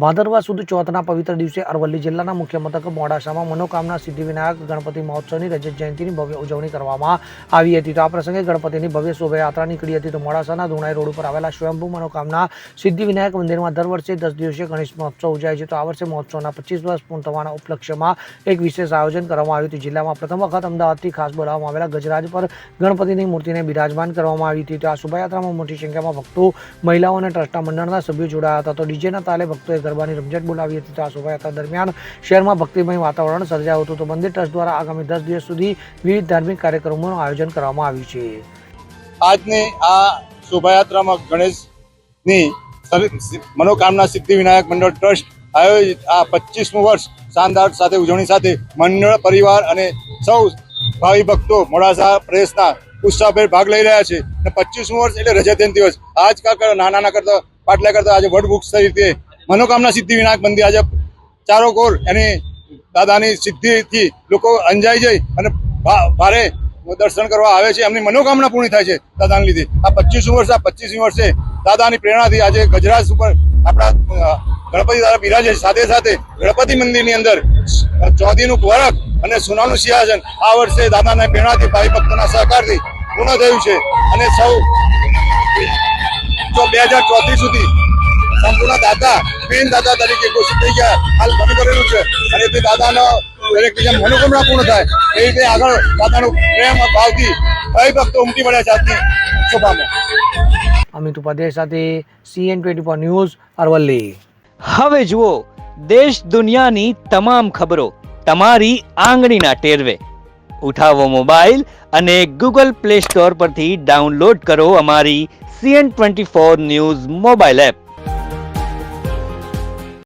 ભાદરવા સુદ ચોથના પવિત્ર દિવસે અરવલ્લી જિલ્લાના મુખ્ય મથક મોડાસામાં મનોકામના સિદ્ધિવિનાયક ગણપતિ મહોત્સવની રજત જયંતિની ભવ્ય ઉજવણી કરવામાં આવી હતી. તો આ પ્રસંગે ગણપતિની ભવ્ય શોભાયાત્રા નીકળી હતી. તો મોડાસાના ધુણાઈ રોડ ઉપર આવેલા સ્વયંભૂ મનોકામના સિદ્ધિવિનાયક મંદિરમાં દર વર્ષે દસ દિવસીય ગણેશ મહોત્સવ ઉજાય છે. તો આ વર્ષે મહોત્સવના પચીસ વર્ષ પૂર્ણ થવાના ઉપલક્ષ્યમાં એક વિશેષ આયોજન કરવામાં આવ્યું હતું. જિલ્લામાં પ્રથમ વખત અમદાવાદથી ખાસ બોલાવવામાં આવેલા ગજરાજ પર ગણપતિની મૂર્તિને બિરાજમાન કરવામાં આવી હતી. તો આ શોભાયાત્રામાં મોટી સંખ્યામાં ભક્તો, મહિલાઓ અને ટ્રસ્ટના મંડળના સભ્યો જોડાયા હતા. તો ડીજેના તાલે ભક્તોએ ગરબાની રમઝટ બોલાવી હતી તો આ શોભાયાત્રા દરમિયાન શહેરમાં ભક્તિમય વાતાવરણ સર્જાયું હતું. તો મંદિર ટ્રસ્ટ દ્વારા આગામી દસ દિવસ સુધી વિવિધ ધાર્મિક કાર્યક્રમોનું આયોજન કરવામાં આવ્યું છે. આજની આ શોભાયાત્રામાં ગણેશની મનોકામના સિદ્ધિ વિનાયક મંડળ ટ્રસ્ટ આયોજિત આ પચીસમું વર્ષ શાનદાર સાથે ઉજવણી સાથે મંડળ પરિવાર અને સૌ ભાવિ ભક્તો મોડાસા પ્રેસના ઉત્સાહભેર ભાગ લઈ રહ્યા છે. અને પચીસમું વર્ષ એટલે રજતન દિવસ. આજ કરતા નાના નાના કરતા, પાટલા કરતા આજે વડ વૃક્ષ રીતે મનોકામના સિદ્ધિ વિનાયક મંદિર આજે ચારો કોર એની દાદાની સિદ્ધિથી લોકો અંજાઈ જઈ અને ભારે દર્શન કરવા આવે છે. એમની મનોકામના પૂર્ણ થાય છે દાદાને લીધે. આ પચીસમું વર્ષ, આ પચીસમી વર્ષે દાદાની પ્રેરણાથી આજે ગજરાજ ઉપર આપણા ગણપતિ દાદા બિરાજે સાથે સાથે ગણપતિ મંદિરની અંદર ચોધીનું વરખ અને સોનાનું સિંહાસન આ વર્ષે દાદાના પ્રેરણાથી ભાઈ ભક્તોના સહકારથી પૂર્ણ થયું છે. અને સૌ તો બે હજાર ચોત્રીસ સુધી સંપૂર્ણ દાદા મેન દાદા તરીકે ઘોષિત થઈ ગયા. હાલ બની કરેલું છે. અને તે દાદાનો દરેક બીજા મનોકામના પૂર્ણ થાય. એ રીતે આગળ દાદાનો પ્રેમ ભાવથી ભક્તો ઉમટી પડ્યા છે આજની શુભામાં. અમિત ઉપાધ્યાય સાથે CN twenty four news Aravalli. હવે જુઓ દેશ દુનિયાની તમામ ખબરો તમારી આંગળીના ટેરવે. ઉઠાવો મોબાઈલ અને ગૂગલ પ્લે સ્ટોર પરથી ડાઉનલોડ કરો અમારી CN twenty four news mobile app.